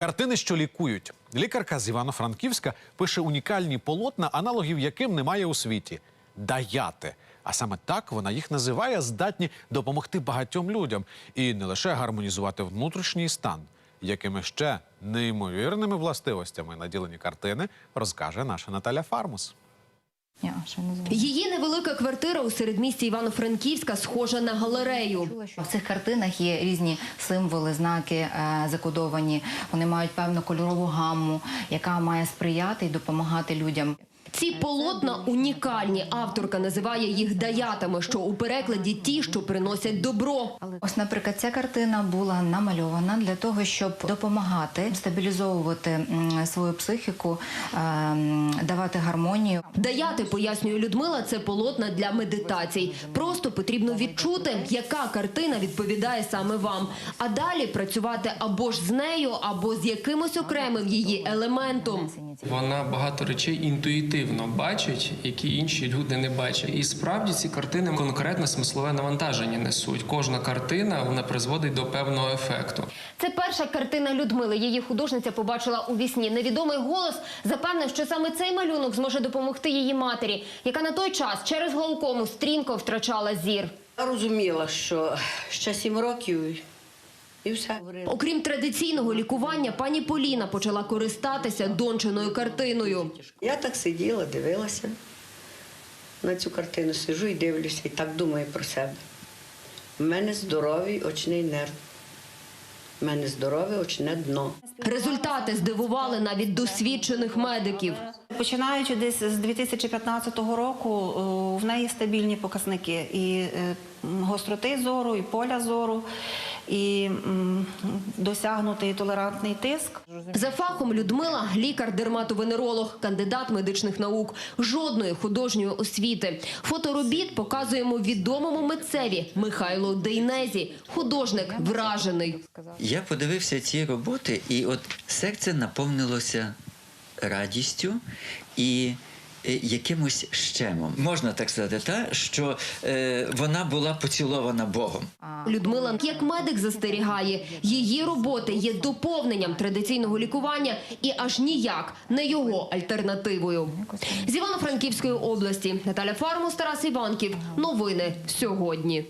Картини, що лікують. Лікарка з Івано-Франківська пише унікальні полотна, аналогів яким немає у світі. Даяти. А саме так вона їх називає, здатні допомогти багатьом людям і не лише гармонізувати внутрішній стан, якими ще неймовірними властивостями наділені картини, розкаже наша Наталя Фармус. Ні, ще не знаю. Її невелика квартира у середмісті Івано-Франківська схожа на галерею. В цих картинах є різні символи, знаки е, закодовані. Вони мають певну кольорову гамму, яка має сприяти і допомагати людям. Ці полотна унікальні. Авторка називає їх даятами, що у перекладі ті, що приносять добро. Ось, наприклад, ця картина була намальована для того, щоб допомагати стабілізовувати свою психіку, е, давати гармонію. Даяти, пояснює Людмила, це полотна для медитацій. Просто потрібно відчути, яка картина відповідає саме вам. А далі працювати або ж з нею, або з якимось окремим її елементом. Вона багато речей інтуїтивно бачить, які інші люди не бачать. І справді ці картини конкретне смислове навантаження несуть. Кожна картина вона призводить до певного ефекту. Це перша картина Людмили. Її художниця побачила у вісні. Невідомий голос запевнив, що саме цей малюнок зможе допомогти її матері, яка на той час через глаукому стрімко втрачала зір. Я розуміла, що ще сім років і все. Окрім традиційного лікування, пані Поліна почала користатися дончиною картиною. Я так сиділа, дивилася на цю картину, сижу і дивлюся, і так думаю про себе. У мене здоровий очний нерв. У мене здорове очне дно. Результати здивували навіть досвідчених медиків. Починаючи десь з 2015 року, в неї стабільні показники і е, гостроти зору, і поля зору, і досягнутий толерантний тиск. За фахом Людмила – лікар-дерматовенеролог, кандидат медичних наук, жодної художньої освіти. Фоторобіт показуємо відомому митцеві Михайлу Дейнезі. Художник вражений. Я подивився ці роботи, і от серце наповнилося радістю і якимось щемом. Можна так сказати, та, що е, вона була поцілована Богом. Людмила, як медик, застерігає, її роботи є доповненням традиційного лікування і аж ніяк не його альтернативою. З Івано-Франківської області Наталя Фармус, Тарас Іванків. Новини сьогодні.